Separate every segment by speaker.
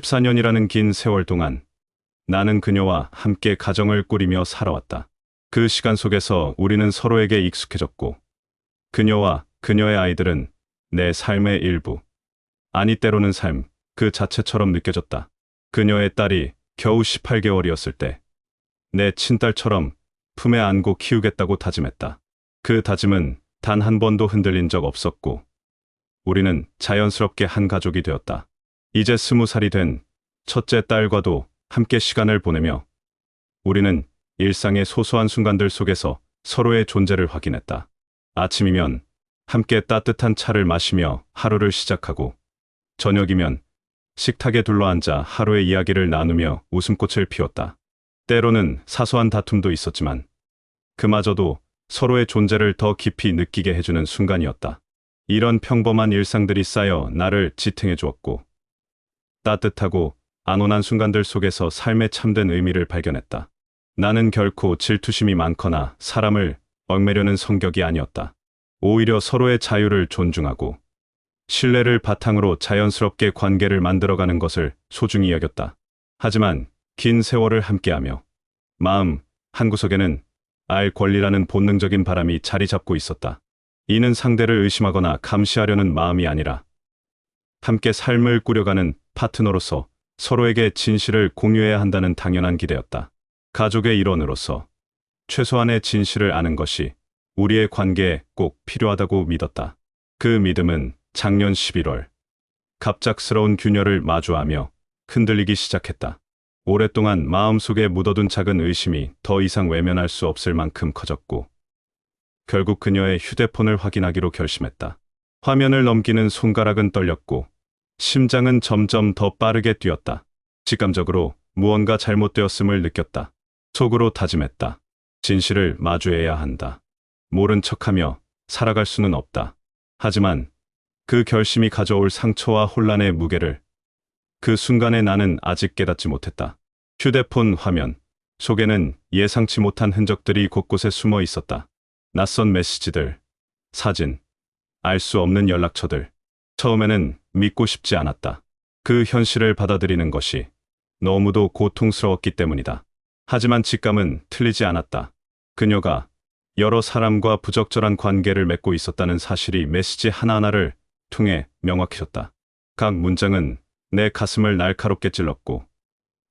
Speaker 1: 14년이라는 긴 세월 동안 나는 그녀와 함께 가정을 꾸리며 살아왔다. 그 시간 속에서 우리는 서로에게 익숙해졌고 그녀와 그녀의 아이들은 내 삶의 일부, 아니 때로는 삶 그 자체처럼 느껴졌다. 그녀의 딸이 겨우 18개월이었을 때 내 친딸처럼 품에 안고 키우겠다고 다짐했다. 그 다짐은 단 한 번도 흔들린 적 없었고 우리는 자연스럽게 한 가족이 되었다. 이제 스무 살이 된 첫째 딸과도 함께 시간을 보내며 우리는 일상의 소소한 순간들 속에서 서로의 존재를 확인했다. 아침이면 함께 따뜻한 차를 마시며 하루를 시작하고 저녁이면 식탁에 둘러앉아 하루의 이야기를 나누며 웃음꽃을 피웠다. 때로는 사소한 다툼도 있었지만 그마저도 서로의 존재를 더 깊이 느끼게 해주는 순간이었다. 이런 평범한 일상들이 쌓여 나를 지탱해 주었고 따뜻하고 안온한 순간들 속에서 삶의 참된 의미를 발견했다. 나는 결코 질투심이 많거나 사람을 얽매려는 성격이 아니었다. 오히려 서로의 자유를 존중하고 신뢰를 바탕으로 자연스럽게 관계를 만들어가는 것을 소중히 여겼다. 하지만 긴 세월을 함께하며 마음 한구석에는 알 권리라는 본능적인 바람이 자리 잡고 있었다. 이는 상대를 의심하거나 감시하려는 마음이 아니라 함께 삶을 꾸려가는 파트너로서 서로에게 진실을 공유해야 한다는 당연한 기대였다. 가족의 일원으로서 최소한의 진실을 아는 것이 우리의 관계에 꼭 필요하다고 믿었다. 그 믿음은 작년 11월 갑작스러운 균열을 마주하며 흔들리기 시작했다. 오랫동안 마음속에 묻어둔 작은 의심이 더 이상 외면할 수 없을 만큼 커졌고 결국 그녀의 휴대폰을 확인하기로 결심했다. 화면을 넘기는 손가락은 떨렸고 심장은 점점 더 빠르게 뛰었다. 직감적으로 무언가 잘못되었음을 느꼈다. 속으로 다짐했다. 진실을 마주해야 한다. 모른 척하며 살아갈 수는 없다. 하지만 그 결심이 가져올 상처와 혼란의 무게를 그 순간에 나는 아직 깨닫지 못했다. 휴대폰 화면 속에는 예상치 못한 흔적들이 곳곳에 숨어 있었다. 낯선 메시지들, 사진, 알 수 없는 연락처들. 처음에는 믿고 싶지 않았다. 그 현실을 받아들이는 것이 너무도 고통스러웠기 때문이다. 하지만 직감은 틀리지 않았다. 그녀가 여러 사람과 부적절한 관계를 맺고 있었다는 사실이 메시지 하나하나를 통해 명확해졌다. 각 문장은 내 가슴을 날카롭게 찔렀고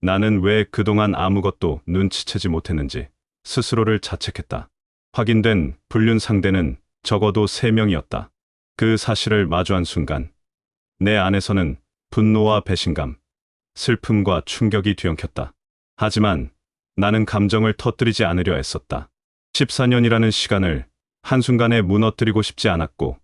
Speaker 1: 나는 왜 그동안 아무것도 눈치채지 못했는지 스스로를 자책했다. 확인된 불륜 상대는 적어도 3명이었다. 그 사실을 마주한 순간 내 안에서는 분노와 배신감, 슬픔과 충격이 뒤엉켰다. 하지만 나는 감정을 터뜨리지 않으려 애썼다. 14년이라는 시간을 한순간에 무너뜨리고 싶지 않았고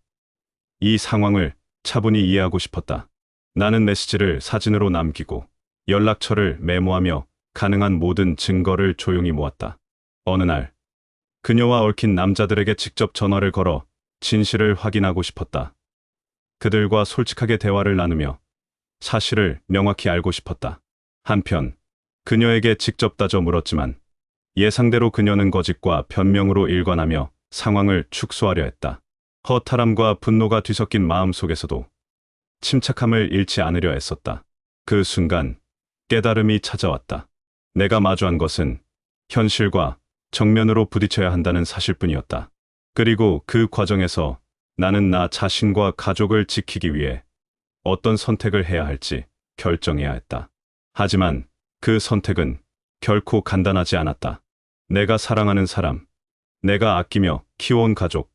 Speaker 1: 이 상황을 차분히 이해하고 싶었다. 나는 메시지를 사진으로 남기고 연락처를 메모하며 가능한 모든 증거를 조용히 모았다. 어느 날 그녀와 얽힌 남자들에게 직접 전화를 걸어 진실을 확인하고 싶었다. 그들과 솔직하게 대화를 나누며 사실을 명확히 알고 싶었다. 한편 그녀에게 직접 따져 물었지만 예상대로 그녀는 거짓과 변명으로 일관하며 상황을 축소하려 했다. 허탈함과 분노가 뒤섞인 마음 속에서도 침착함을 잃지 않으려 애썼다. 그 순간 깨달음이 찾아왔다. 내가 마주한 것은 현실과 정면으로 부딪혀야 한다는 사실뿐이었다. 그리고 그 과정에서 나는 나 자신과 가족을 지키기 위해 어떤 선택을 해야 할지 결정해야 했다. 하지만 그 선택은 결코 간단하지 않았다. 내가 사랑하는 사람, 내가 아끼며 키워온 가족,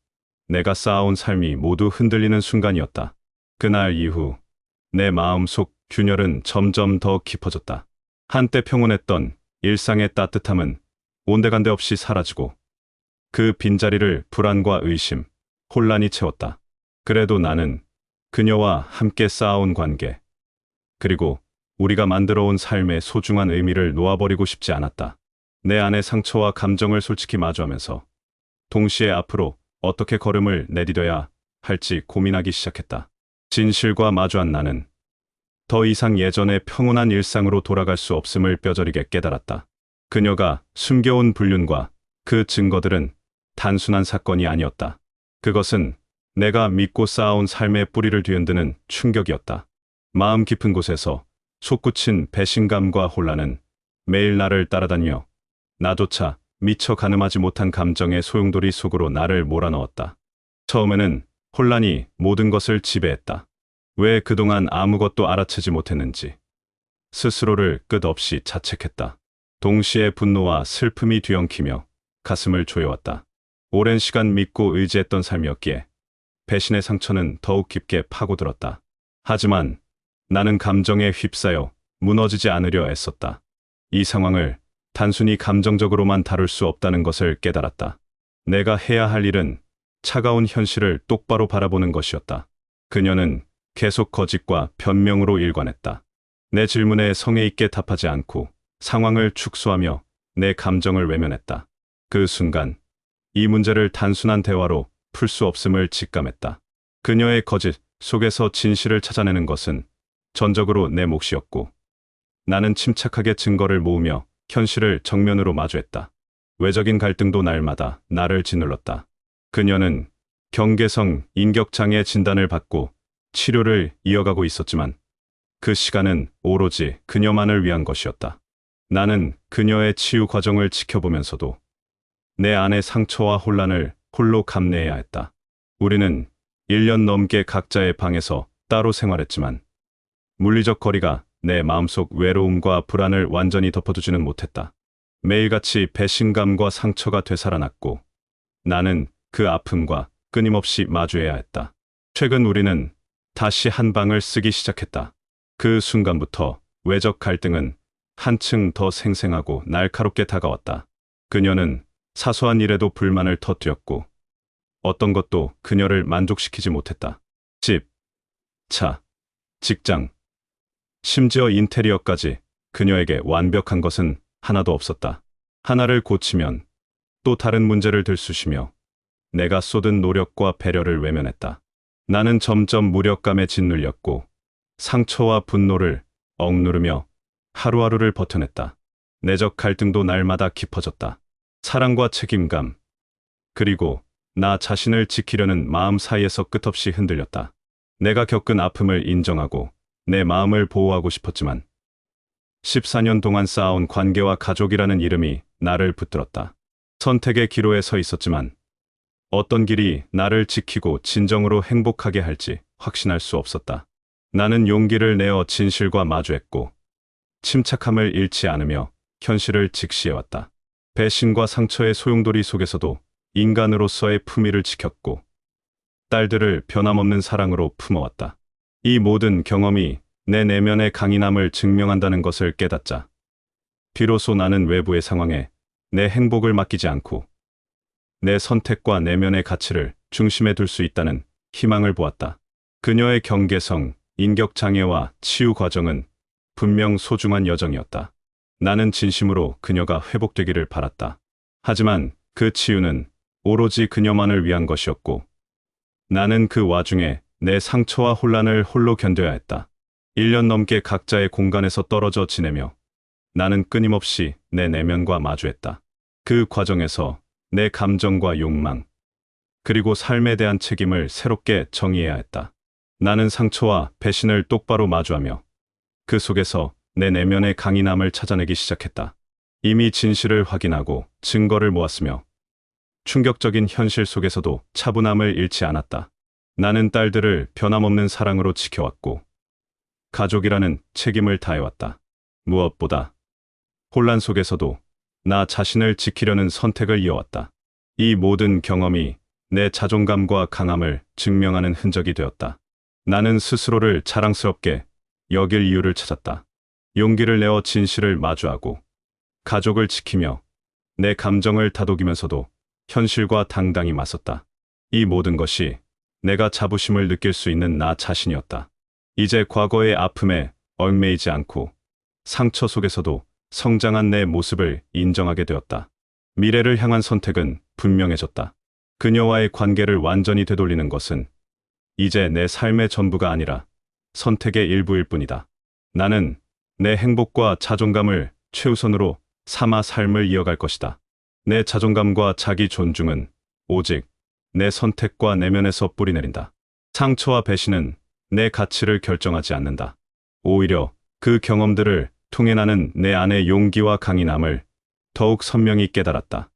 Speaker 1: 내가 쌓아온 삶이 모두 흔들리는 순간이었다. 그날 이후 내 마음속 균열은 점점 더 깊어졌다. 한때 평온했던 일상의 따뜻함은 온데간데 없이 사라지고 그 빈자리를 불안과 의심, 혼란이 채웠다. 그래도 나는 그녀와 함께 쌓아온 관계, 그리고 우리가 만들어온 삶의 소중한 의미를 놓아버리고 싶지 않았다. 내 안의 상처와 감정을 솔직히 마주하면서 동시에 앞으로 어떻게 걸음을 내디뎌야 할지 고민하기 시작했다. 진실과 마주한 나는 더 이상 예전의 평온한 일상으로 돌아갈 수 없음을 뼈저리게 깨달았다. 그녀가 숨겨온 불륜과 그 증거들은 단순한 사건이 아니었다. 그것은 내가 믿고 쌓아온 삶의 뿌리를 뒤흔드는 충격이었다. 마음 깊은 곳에서 솟구친 배신감과 혼란은 매일 나를 따라다니며 나조차 미처 가늠하지 못한 감정의 소용돌이 속으로 나를 몰아넣었다. 처음에는 혼란이 모든 것을 지배했다. 왜 그동안 아무것도 알아채지 못했는지 스스로를 끝없이 자책했다. 동시에 분노와 슬픔이 뒤엉키며 가슴을 조여왔다. 오랜 시간 믿고 의지했던 삶이었기에 배신의 상처는 더욱 깊게 파고들었다. 하지만 나는 감정에 휩싸여 무너지지 않으려 애썼다. 이 상황을 단순히 감정적으로만 다룰 수 없다는 것을 깨달았다. 내가 해야 할 일은 차가운 현실을 똑바로 바라보는 것이었다. 그녀는 계속 거짓과 변명으로 일관했다. 내 질문에 성의 있게 답하지 않고 상황을 축소하며 내 감정을 외면했다. 그 순간 이 문제를 단순한 대화로 풀 수 없음을 직감했다. 그녀의 거짓 속에서 진실을 찾아내는 것은 전적으로 내 몫이었고 나는 침착하게 증거를 모으며 현실을 정면으로 마주했다. 외적인 갈등도 날마다 나를 짓눌렀다. 그녀는 경계성 인격장애 진단을 받고 치료를 이어가고 있었지만 그 시간은 오로지 그녀만을 위한 것이었다. 나는 그녀의 치유 과정을 지켜보면서도 내 안의 상처와 혼란을 홀로 감내해야 했다. 우리는 1년 넘게 각자의 방에서 따로 생활했지만 물리적 거리가 내 마음속 외로움과 불안을 완전히 덮어두지는 못했다. 매일같이 배신감과 상처가 되살아났고 나는 그 아픔과 끊임없이 마주해야 했다. 최근 우리는 다시 한 방을 쓰기 시작했다. 그 순간부터 외적 갈등은 한층 더 생생하고 날카롭게 다가왔다. 그녀는 사소한 일에도 불만을 터뜨렸고 어떤 것도 그녀를 만족시키지 못했다. 집, 차, 직장, 심지어 인테리어까지 그녀에게 완벽한 것은 하나도 없었다. 하나를 고치면 또 다른 문제를 들쑤시며 내가 쏟은 노력과 배려를 외면했다. 나는 점점 무력감에 짓눌렸고 상처와 분노를 억누르며 하루하루를 버텨냈다. 내적 갈등도 날마다 깊어졌다. 사랑과 책임감, 그리고 나 자신을 지키려는 마음 사이에서 끝없이 흔들렸다. 내가 겪은 아픔을 인정하고 내 마음을 보호하고 싶었지만 14년 동안 쌓아온 관계와 가족이라는 이름이 나를 붙들었다. 선택의 기로에 서 있었지만 어떤 길이 나를 지키고 진정으로 행복하게 할지 확신할 수 없었다. 나는 용기를 내어 진실과 마주했고 침착함을 잃지 않으며 현실을 직시해왔다. 배신과 상처의 소용돌이 속에서도 인간으로서의 품위를 지켰고 딸들을 변함없는 사랑으로 품어왔다. 이 모든 경험이 내 내면의 강인함을 증명한다는 것을 깨닫자. 비로소 나는 외부의 상황에 내 행복을 맡기지 않고 내 선택과 내면의 가치를 중심에 둘 수 있다는 희망을 보았다. 그녀의 경계성, 인격장애와 치유 과정은 분명 소중한 여정이었다. 나는 진심으로 그녀가 회복되기를 바랐다. 하지만 그 치유는 오로지 그녀만을 위한 것이었고 나는 그 와중에 내 상처와 혼란을 홀로 견뎌야 했다. 1년 넘게 각자의 공간에서 떨어져 지내며 나는 끊임없이 내 내면과 마주했다. 그 과정에서 내 감정과 욕망, 그리고 삶에 대한 책임을 새롭게 정의해야 했다. 나는 상처와 배신을 똑바로 마주하며 그 속에서 내 내면의 강인함을 찾아내기 시작했다. 이미 진실을 확인하고 증거를 모았으며 충격적인 현실 속에서도 차분함을 잃지 않았다. 나는 딸들을 변함없는 사랑으로 지켜왔고 가족이라는 책임을 다해왔다. 무엇보다 혼란 속에서도 나 자신을 지키려는 선택을 이어왔다. 이 모든 경험이 내 자존감과 강함을 증명하는 흔적이 되었다. 나는 스스로를 자랑스럽게 여길 이유를 찾았다. 용기를 내어 진실을 마주하고 가족을 지키며 내 감정을 다독이면서도 현실과 당당히 맞섰다. 이 모든 것이 내가 자부심을 느낄 수 있는 나 자신이었다. 이제 과거의 아픔에 얽매이지 않고 상처 속에서도 성장한 내 모습을 인정하게 되었다. 미래를 향한 선택은 분명해졌다. 그녀와의 관계를 완전히 되돌리는 것은 이제 내 삶의 전부가 아니라 선택의 일부일 뿐이다. 나는 내 행복과 자존감을 최우선으로 삼아 삶을 이어갈 것이다. 내 자존감과 자기 존중은 오직 내 선택과 내면에서 뿌리내린다. 상처와 배신은 내 가치를 결정하지 않는다. 오히려 그 경험들을 통해 나는 내 안의 용기와 강인함을 더욱 선명히 깨달았다.